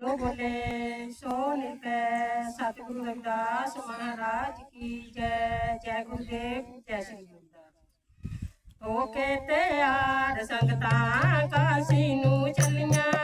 ਲੋ ਬੋਲੇ ਸੋ ਨਿਰਪੈ ਸਤਿਗੁਰੂ ਰਵਿਦਾਸ ਮਹਾਰਾਜ ਕੀ ਜੈ। ਜੈ ਗੁਰਦੇਵ, ਜੈ ਸ੍ਰੀ ਗੁਰਦਾਸ ਓਕੇ ਤੇ ਆਰ ਸੰਗਤਾਂ ਕਾਸੀ ਨੂੰ ਚੱਲੀਆਂ।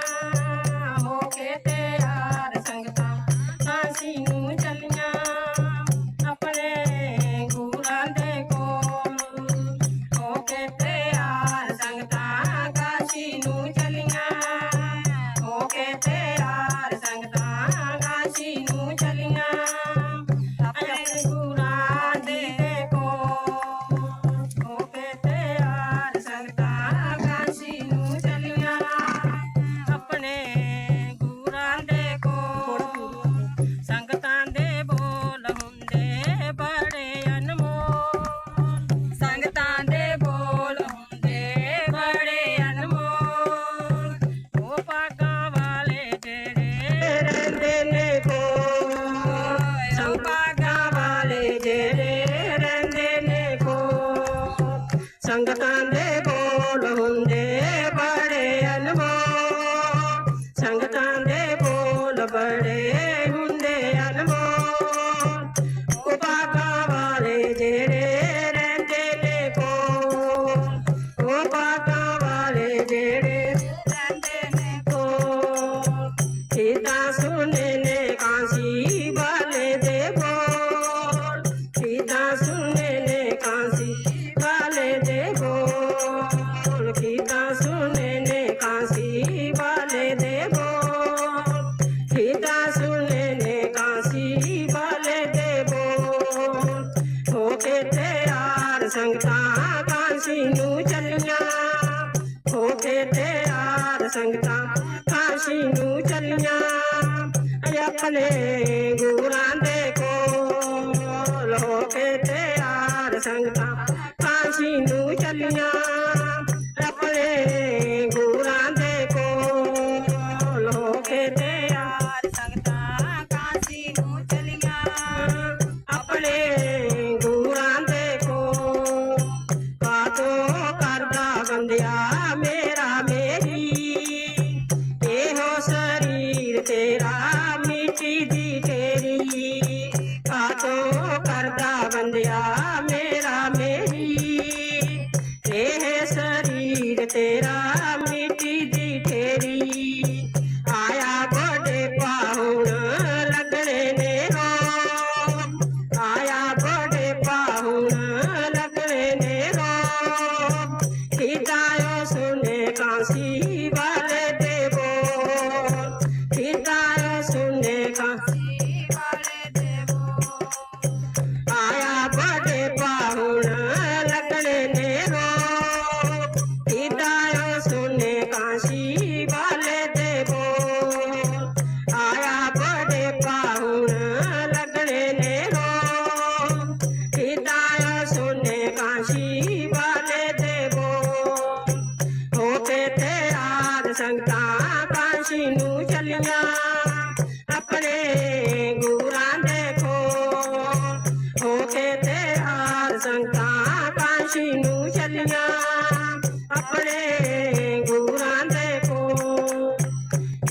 సంగతాన్నే కోళ ఉంది ਤੇ ਆਰ ਸੰਗਤਾਂ ਕਾਸ਼ੀ ਨੂੰ ਚੱਲੀਆਂ ਅਜਾ ਫਲੇ ਗੁਰਾਂ ਦੇ ਕੋਲ ਹੋ ਕੇ ਤੇ ਆਰ ਸੰਗਤਾਂ ਕਾਸ਼ੀ ਨੂੰ ਚੱਲੀਆਂ ਰਫਲੇ ਗੁਰਾਂ ਦੇ ਕੋਲ ਹੋ ਕੇ ਤੇ ਆਰ ਸੰਗਤਾਂ ਕਾਸ਼ੀ ਨੂੰ ਚੱਲੀਆਂ ਆਪਣੇ ਗੁਰਾਂ ਦੇ ਕੋਲ ਕਾਤੋਂ ਕਰਦਾ ਬੰਦਿਆ ਮੇ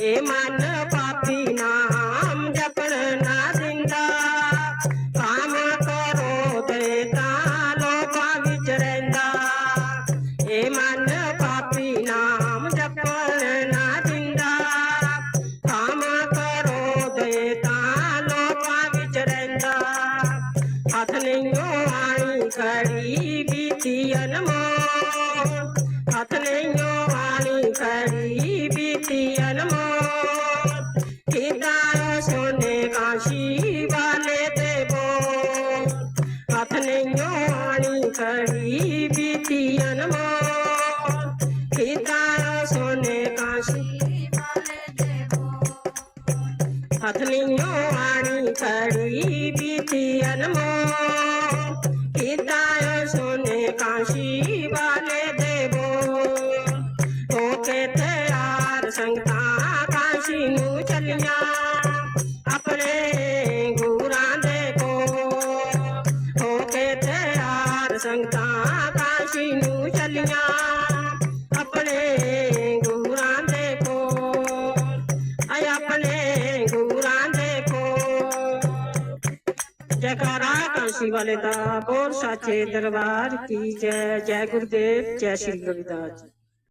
ए मन पापी नाम जपना दिंदा काम करो देता लोका विच रहंदा। ए मन पापी नाम जपना दिंदा काम करो देता लोका विच रहंदा। हथ लिंगो आई खड़ी बीती हथ लिंगो आई खड़ी बीती अनमोल सही बिटियनमा पिता सोने का हथलियों वाणी करी बिटियनमा पिता सोने काशी वाले देवो। तो कहते संगता काशी नू चलिया। काशी नू चलिया अपने गुरा अपने गुरा देखो जयकारा काशी वाले दा बोल साचे दरबार की। जय जय गुरुदेव, जय श्री रविदास जी।